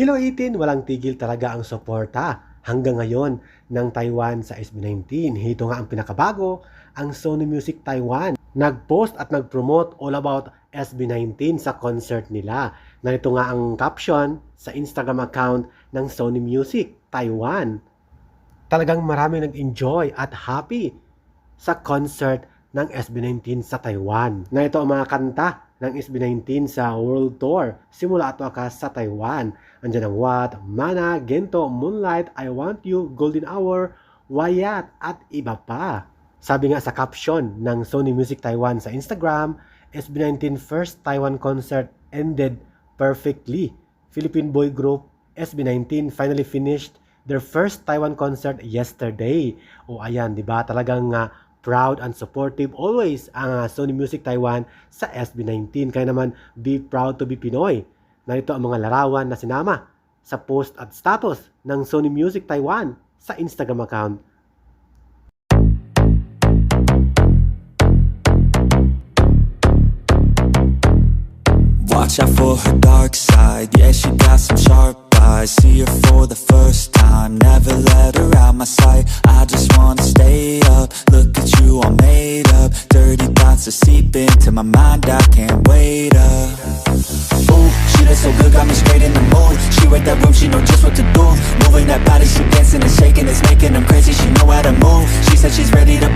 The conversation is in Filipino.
Hello 18, walang tigil talaga ang suporta hanggang ngayon ng Taiwan sa SB19. Ito nga ang pinakabago, ang Sony Music Taiwan. Nag-post at nag-promote all about SB19 sa concert nila. Narito nga ang caption sa Instagram account ng Sony Music Taiwan. Talagang marami nag-enjoy at happy sa concert ng SB19 sa Taiwan. Na ito ang mga kanta ng SB19 sa World Tour simula at wakas sa Taiwan. Andiyan ang What, Mana, Gento, Moonlight, I Want You, Golden Hour, Wayat at iba pa. Sabi nga sa caption ng Sony Music Taiwan sa Instagram, SB19 first Taiwan concert ended perfectly. Philippine boy group SB19 finally finished their first Taiwan concert yesterday. O ayan, 'di ba? Talagang uh, proud and supportive always ang uh, Sony Music Taiwan sa SB19. Kaya naman, be proud to be Pinoy. Narito ang mga larawan na sinama sa post at status ng Sony Music Taiwan sa Instagram account. Watch out for her dark side Yeah, she got some sharp eyes See her for the first time Never let her out my sight I just wanna are seep into my mind I can't wait up. Ooh, she looks so good Got me straight in the mood. She read that room, she know just what to do. Moving that body, she dancing and shaking It's making them crazy, she know how to move. She said she's ready to